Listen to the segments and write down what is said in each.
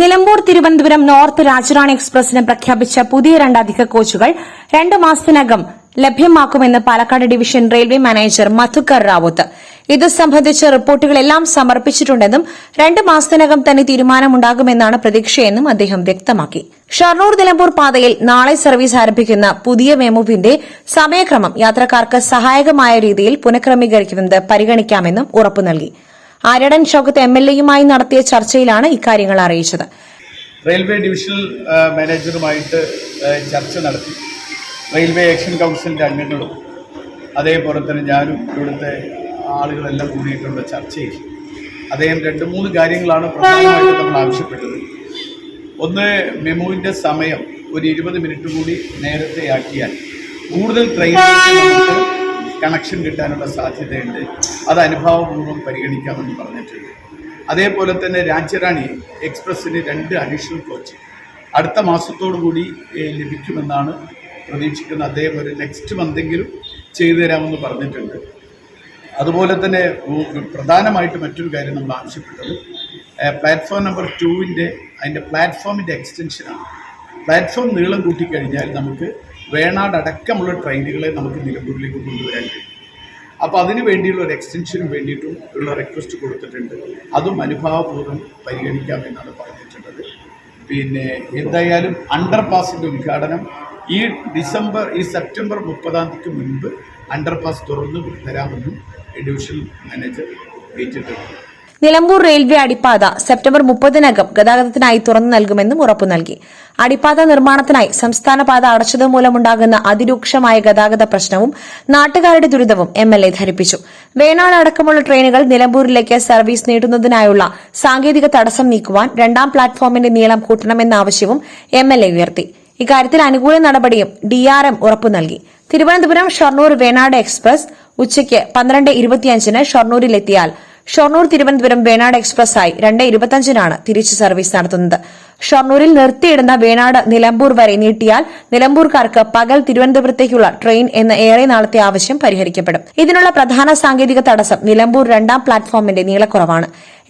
Nilambur Thiruvananthapuram north Rajarani എക്സ്പ്രസിന് പ്രഖ്യാപിച്ച പുതിയ രണ്ട് അധിക കോച്ചുകൾ രണ്ട് മാസത്തിനകം ലഭ്യമാക്കുമെന്ന് Palakkad division railway manager Madhukar Raut. ഇത് സംബന്ധിച്ച റിപ്പോർട്ടുകളെല്ലാം സമർപ്പിച്ചിട്ടുണ്ടെന്നും രണ്ട് മാസത്തിനകം തന്നെ തീരുമാനമുണ്ടാകുമെന്നാണ് പ്രതീക്ഷയെന്നും അദ്ദേഹം വ്യക്തമാക്കി. ഷർണൂർ നിലമ്പൂർ പാതയിൽ നാളെ സർവീസ് ആരംഭിക്കുന്ന പുതിയ മെമുവിന്റെ സമയക്രമം യാത്രക്കാർക്ക് സഹായകമായ രീതിയിൽ പുനഃക്രമീകരിക്കുന്നത് പരിഗണിക്കാമെന്നും ഉറപ്പു നൽകി. ആര്യടൻ ഷൌക്കത്ത് എം എൽ എയുമായി നടത്തിയ ചർച്ചയിലാണ് ഇക്കാര്യങ്ങൾ അറിയിച്ചത്. റെയിൽവേ ഡിവിഷണൽ മാനേജറുമായിട്ട് ചർച്ച നടത്തി. റെയിൽവേ ആക്ഷൻ കൗൺസിലിന്റെ അംഗങ്ങളും അതേപോലെ തന്നെ ഞാനും ഇവിടുത്തെ ആളുകളെല്ലാം കൂടിയിട്ടുള്ള ചർച്ചയിൽ അദ്ദേഹം രണ്ട് മൂന്ന് കാര്യങ്ങളാണ് പ്രധാനമായിട്ട് നമ്മൾ ആവശ്യപ്പെട്ടത്. ഒന്ന് മെമുവിന്റെ സമയം ഒരു ഇരുപത് മിനിറ്റ് കൂടി നേരത്തെ ആക്കിയാൽ കൂടുതൽ നമുക്ക് കണക്ഷൻ കിട്ടാനുള്ള സാധ്യതയുണ്ട്. അത് അനുഭാവപൂർവം പരിഗണിക്കാമെന്ന് പറഞ്ഞിട്ടുണ്ട്. അതേപോലെ തന്നെ രാജ്യറാണി എക്സ്പ്രസ്സിന് രണ്ട് അഡീഷണൽ കോച്ച് അടുത്ത മാസത്തോടു കൂടി ലഭിക്കുമെന്നാണ് പ്രതീക്ഷിക്കുന്നത്. ഒരു നെക്സ്റ്റ് മന്തെങ്കിലും ചെയ്തു തരാമെന്ന് പറഞ്ഞിട്ടുണ്ട്. അതുപോലെ തന്നെ പ്രധാനമായിട്ട് മറ്റൊരു കാര്യം നമ്മൾ ആവശ്യപ്പെട്ടത് പ്ലാറ്റ്ഫോം നമ്പർ ടുവിന്റെ അതിന്റെ പ്ലാറ്റ്ഫോമിന്റെ എക്സ്റ്റൻഷനാണ് പ്ലാറ്റ്ഫോം നീളം കൂട്ടിക്കഴിഞ്ഞാൽ നമുക്ക് വേണാട് അടക്കമുള്ള ട്രെയിനുകളെ നമുക്ക് നിലമ്പൂരിലേക്ക് കൊണ്ടുവരാൻ കഴിയും. അപ്പോൾ അതിന് വേണ്ടിയുള്ള ഒരു എക്സ്റ്റൻഷന് വേണ്ടിയിട്ടും ഉള്ള റിക്വസ്റ്റ് കൊടുത്തിട്ടുണ്ട്. അതും അനുഭാവപൂർവം പരിഗണിക്കാമെന്നാണ് പറഞ്ഞിട്ടുള്ളത്. പിന്നെ എന്തായാലും അണ്ടർ പാസിന്റെ ഉദ്ഘാടനം ഈ ഡിസംബർ ഈ സെപ്റ്റംബർ മുപ്പതാം തീയതിക്ക് മുൻപ് അണ്ടർ പാസ് തുറന്നു തരാമെന്നും ഡിവിഷൻ മാനേജർ ഏറ്റിട്ടുണ്ട്. നിലമ്പൂർ റെയിൽവേ അടിപ്പാത സെപ്റ്റംബർ മുപ്പതിനകം ഗതാഗതത്തിനായി തുറന്നു നൽകുമെന്നും ഉറപ്പു നൽകി. അടിപ്പാത നിർമ്മാണത്തിനായി സംസ്ഥാന പാത അടച്ചത് മൂലമുണ്ടാകുന്ന അതിരൂക്ഷമായ ഗതാഗത പ്രശ്നവും നാട്ടുകാരുടെ ദുരിതവും എം എൽ എ ധരിപ്പിച്ചു. വേണാട് അടക്കമുള്ള ട്രെയിനുകൾ നിലമ്പൂരിലേക്ക് സർവീസ് നീട്ടുന്നതിനായുള്ള സാങ്കേതിക തടസ്സം നീക്കുവാൻ രണ്ടാം പ്ലാറ്റ്ഫോമിന്റെ നീളം കൂട്ടണമെന്ന ആവശ്യവും എം എൽ എ ഉയർത്തി. ഇക്കാര്യത്തിൽ അനുകൂല നടപടിയും ഡിആർഎം ഉറപ്പു നൽകി. തിരുവനന്തപുരം ഷൊർണൂർ വേണാട് എക്സ്പ്രസ് ഉച്ചയ്ക്ക് പന്ത്രണ്ട് ഇരുപത്തിയഞ്ചിന് ഷൊർണൂരിലെത്തിയാൽ ഷൊർണൂർ തിരുവനന്തപുരം വേണാട് എക്സ്പ്രസ് ആയി രണ്ട് ഇരുപത്തിയഞ്ചിനാണ് തിരിച്ചു സർവീസ് നടത്തുന്നത്. ഷൊർണൂരിൽ നിർത്തിയിടുന്ന വേണാട് നിലമ്പൂർ വരെ നീട്ടിയാൽ നിലമ്പൂർക്കാർക്ക് പകൽ തിരുവനന്തപുരത്തേക്കുള്ള ട്രെയിൻ എന്ന ഏറെ നാളത്തെ ആവശ്യം പരിഹരിക്കപ്പെടും. ഇതിനുള്ള പ്രധാന സാങ്കേതിക തടസ്സം നിലമ്പൂർ രണ്ടാം പ്ലാറ്റ്ഫോമിന്റെ നീളക്കുറവാണ്.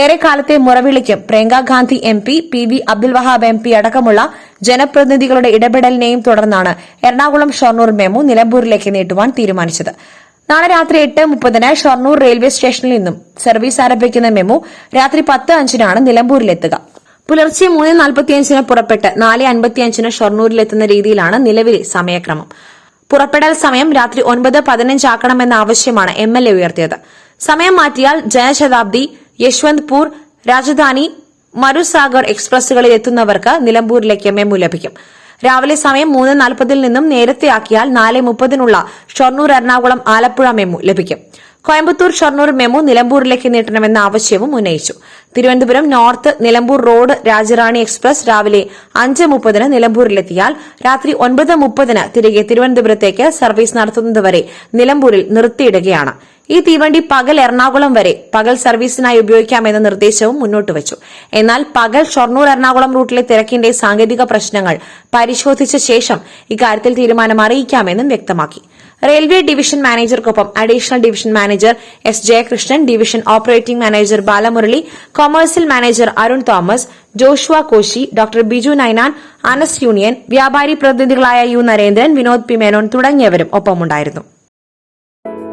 ഏറെക്കാലത്തെ മുറവിളിക്കും Priyanka Gandhi M P P V Abdul Wahab M P അടക്കമുള്ള ജനപ്രതിനിധികളുടെ ഇടപെടലിനെയും തുടർന്നാണ് എറണാകുളം ഷൊർണൂർ മെമു നിലമ്പൂരിലേക്ക് നീട്ടുവാൻ തീരുമാനിച്ചത്. നാളെ രാത്രി എട്ട് മുപ്പതിന് ഷൊർണൂർ റെയിൽവേ സ്റ്റേഷനിൽ നിന്നും സർവീസ് ആരംഭിക്കുന്ന മെമു രാത്രി പത്ത് അഞ്ചിനാണ് നിലമ്പൂരിലെത്തുക. പുലർച്ചെ മൂന്ന് നാൽപ്പത്തിയഞ്ചിന് പുറപ്പെട്ട് നാല് അൻപത്തിയഞ്ചിന് ഷൊർണൂരിലെത്തുന്ന രീതിയിലാണ് നിലവിലെ സമയക്രമം. പുറപ്പെടൽ സമയം രാത്രി ഒൻപത് പതിനഞ്ചാക്കണമെന്ന ആവശ്യമാണ് എം എൽ എ ഉയർത്തിയത്. സമയം മാറ്റിയാൽ ജനശതാബ്ദി യശ്വന്ത്പൂർ രാജധാനി മരുസാഗർ എക്സ്പ്രസുകളിൽ എത്തുന്നവർക്ക് നിലമ്പൂരിലേക്ക് മെമു ലഭിക്കും. രാവിലെ സമയം മൂന്ന് നാൽപ്പതിൽ നിന്നും നേരത്തെയാക്കിയാൽ നാല് മുപ്പതിനുള്ള ഷൊർണൂർ എറണാകുളം ആലപ്പുഴ മെമു ലഭിക്കും. കോയമ്പത്തൂർ ഷൊർണൂർ മെമു നിലമ്പൂരിലേക്ക് നീട്ടണമെന്ന ആവശ്യവും ഉന്നയിച്ചു. Thiruvananthapuram north Nilambur road Rajarani express രാവിലെ അഞ്ച് മുപ്പതിന് നിലമ്പൂരിലെത്തിയാൽ രാത്രി ഒൻപത് മുപ്പതിന് തിരികെ തിരുവനന്തപുരത്തേക്ക് സർവീസ് നടത്തുന്നതുവരെ നിലമ്പൂരിൽ നിർത്തിയിടുകയാണ്. ഈ തീവണ്ടി പകൽ എറണാകുളം വരെ പകൽ സർവീസിനായി ഉപയോഗിക്കാമെന്ന നിർദ്ദേശവും മുന്നോട്ട് വച്ചു. എന്നാൽ പകൽ ഷൊർണൂർ എറണാകുളം റൂട്ടിലെ തിരക്കിന്റെ സാങ്കേതിക പ്രശ്നങ്ങൾ പരിശോധിച്ച ശേഷം ഇക്കാര്യത്തിൽ തീരുമാനം അറിയിക്കാമെന്നും വ്യക്തമാക്കി. Railway division മാനേജർക്കൊപ്പം additional division manager S Jayakrishnan division operating manager Balamurali commercial manager Arun Thomas Joshua Koshy doctor Biju Ninan Anas union വ്യാപാരി പ്രതിനിധികളായ യു നരേന്ദ്രൻ വിനോദ് പി മേനോൻ തുടങ്ങിയവരും ഒപ്പമുണ്ടായിരുന്നു.